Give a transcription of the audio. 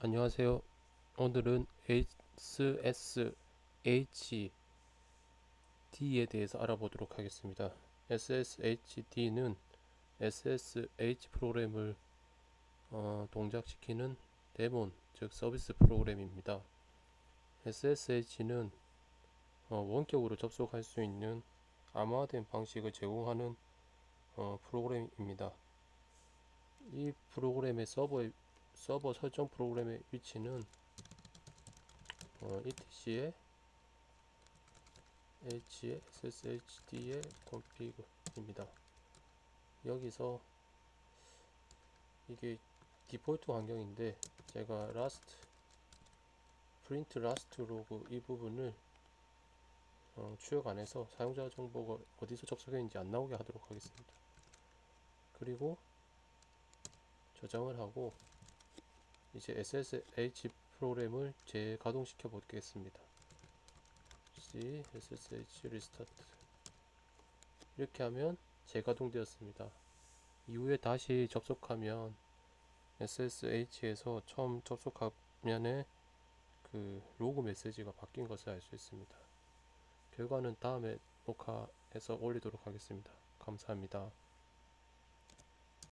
안녕하세요. 오늘은 SSHD에 대해서 알아보도록 하겠습니다. SSHD는 SSH 프로그램을 어, 동작시키는 데몬, 즉 서비스 프로그램입니다. SSH는 어, 원격으로 접속할 수 있는 암호화된 방식을 제공하는 어, 프로그램입니다. 이 프로그램의 서버의 서버 설정 프로그램의 위치는 어, etc의 h의 sshD의 config입니다. 여기서 이게 디폴트 환경인데 제가 last print last log 이 부분을 어, 추역 안 해서 사용자 정보가 어디서 접속했는지 안 나오게 하도록 하겠습니다. 그리고 저장을 하고 이제 SSH 프로그램을 재가동시켜 보겠습니다. C SSH 리스타트 이렇게 하면 재가동되었습니다. 이후에 다시 접속하면 SSH에서 처음 접속 화면에 그 로그 메시지가 바뀐 것을 알 수 있습니다. 결과는 다음에 녹화해서 올리도록 하겠습니다. 감사합니다.